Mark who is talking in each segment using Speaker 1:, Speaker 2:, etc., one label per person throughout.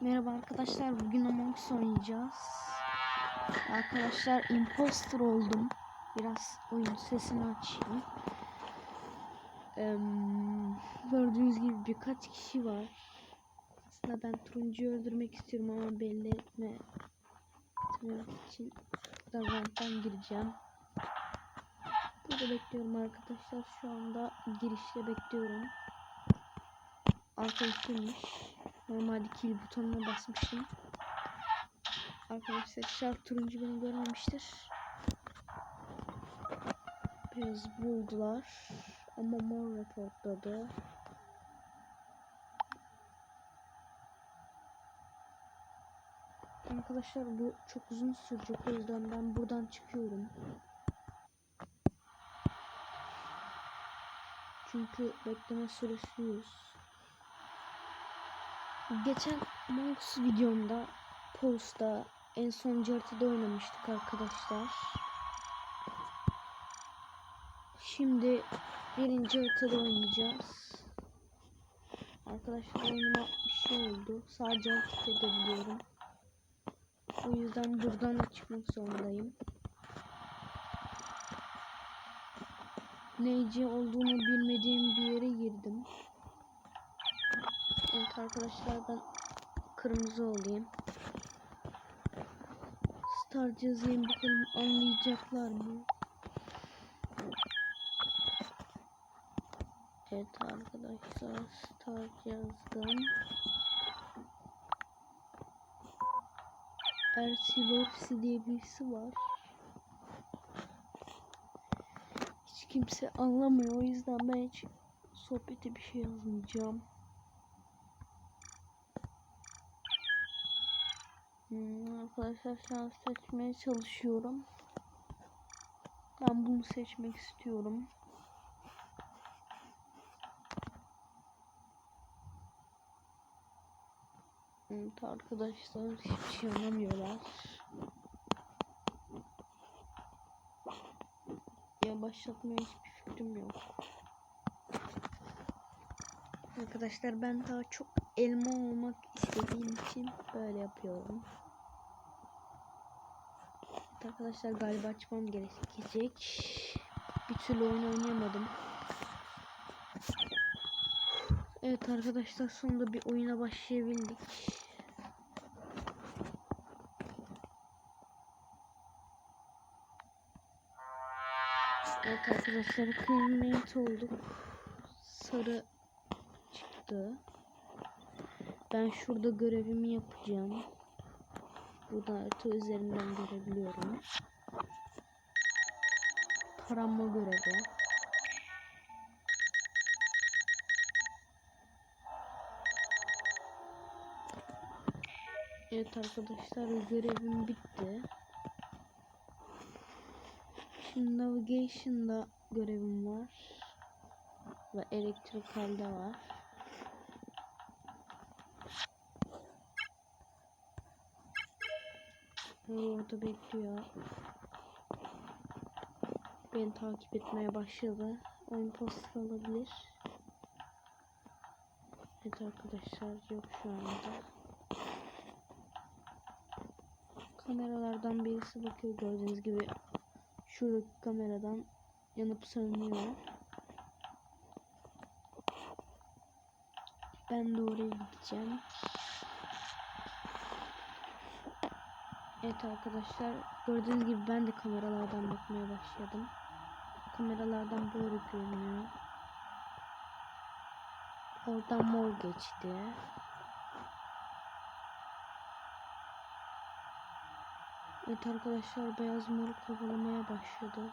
Speaker 1: Merhaba arkadaşlar bugün Among Us oynayacağız. Arkadaşlar imposter oldum. Biraz oyun sesini açayım. Eee, gördüğünüz gibi birkaç kişi var. Aslında ben turuncuyu öldürmek istiyorum ama belli etme etmemek için Davant'tan gireceğim. Burada bekliyorum arkadaşlar. Şu anda girişte bekliyorum. Arkadaşımmış. Normalde kill butonuna basmıştım. Arkadaşlar şart turuncu beni görmemiştir. Biraz buldular. Ama mor reportladı. Arkadaşlar bu çok uzun sürecek o yüzden ben buradan çıkıyorum. Çünkü bekleme süresi 100. Geçen Monks videomda Post'ta en son haritada oynamıştık arkadaşlar. Şimdi birinci haritada oynayacağız. Arkadaşlar oyunuma bir şey oldu. Sadece hareket edebiliyorum. O yüzden buradan da çıkmak zorundayım. Neyce olduğunu bilmediğim bir yere girdim. Evet arkadaşlar ben kırmızı olayım. Star yazayım bakalım anlayacaklar mı? Evet arkadaşlar Star yazdım. Ersilopsi diye birisi var. Hiç kimse anlamıyor o yüzden ben hiç sohbete bir şey yazmayacağım. Hmm, arkadaşlar şu an seçmeye çalışıyorum. Ben bunu seçmek istiyorum. Evet arkadaşlar hiçbir şey anlamıyorlar. Ya başlatmaya hiçbir fikrim yok. Arkadaşlar ben daha çok elma olmak istediğim için böyle yapıyorum. Evet arkadaşlar galiba açmam gerekecek. Bir türlü oyun oynayamadım. Evet arkadaşlar sonunda bir oyuna başlayabildik. Evet arkadaşlar cremate olduk. Sarı çıktı. Ben şurada görevimi yapacağım. Burada harita üzerinden görebiliyorum. Tarama görevi. Evet arkadaşlar görevim bitti. Şimdi navigation'da görevim var. Ve elektrikalde var. Orada bekliyor. Beni takip etmeye başladı. Oyun poster olabilir. Evet arkadaşlar yok şu anda. Kameralardan birisi bakıyor gördüğünüz gibi. Şuradaki kameradan yanıp sönüyor. Ben oraya gideceğim. Evet arkadaşlar gördüğünüz gibi ben de kameralardan bakmaya başladım. Kameralardan böyle görünüyor. Oradan mor geçti. Evet arkadaşlar beyaz moru kovalamaya başladı.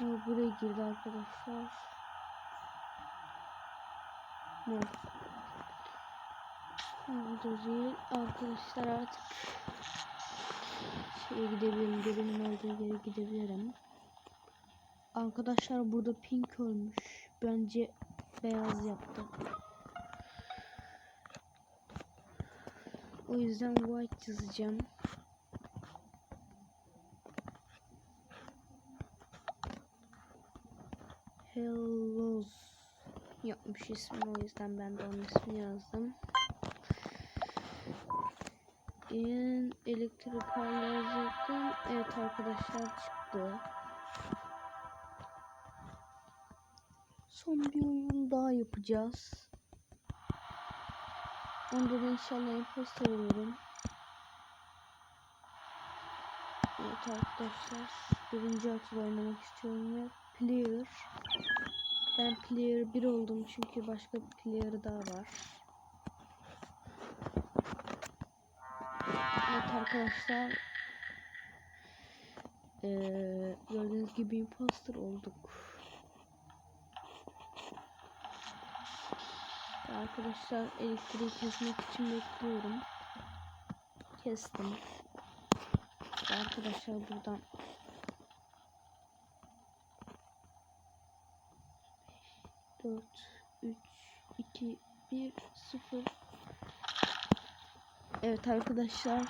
Speaker 1: Mor buraya girdi arkadaşlar. Mor. Değil. Arkadaşlar artık şeye gidebilirim. Gölümün olduğu yere gidebilirim. Arkadaşlar burada pink ölmüş. Bence beyaz yaptı. O yüzden white yazacağım. Hellos yapmış ismini o yüzden ben de onun ismini yazdım. En elektrik yazacaktım. Evet arkadaşlar çıktı. Son bir oyun daha yapacağız. Onda da inşallah imposter olurum. Evet arkadaşlar. Birinci açıda oynamak istiyorum ve player. Ben player 1 oldum çünkü başka bir player daha var. Arkadaşlar. Ee, gördüğünüz gibi imposter olduk. Arkadaşlar elektriği kesmek için bekliyorum. Kestim. Arkadaşlar buradan dört, üç, iki, bir, sıfır. Evet arkadaşlar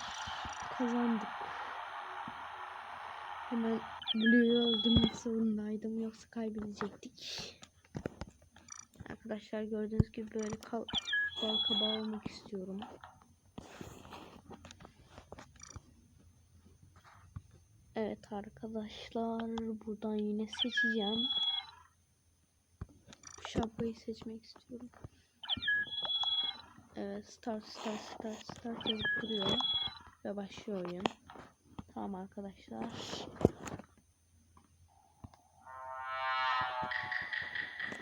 Speaker 1: kazandık. Hemen Blue'yu öldürmek zorundaydım yoksa kaybedecektik. Arkadaşlar gördüğünüz gibi böyle kal bal kabağı olmak istiyorum. Evet arkadaşlar buradan yine seçeceğim. Bu şapkayı seçmek istiyorum. Evet start start start start yazıp duruyor. Ve başlıyor oyun. Tamam arkadaşlar.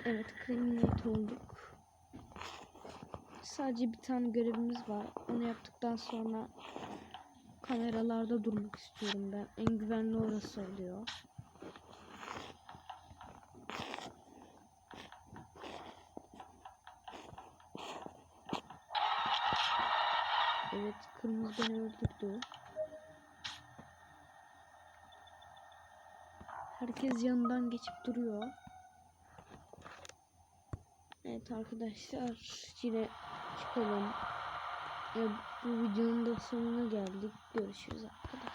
Speaker 1: Evet criminate olduk. Sadece bir tane görevimiz var. Onu yaptıktan sonra kameralarda durmak istiyorum ben. En güvenli orası oluyor. Evet kırmızı beni öldürdü. Herkes yanından geçip duruyor. Evet arkadaşlar yine çıkalım. Ya, bu videonun da sonuna geldik. Görüşürüz arkadaşlar.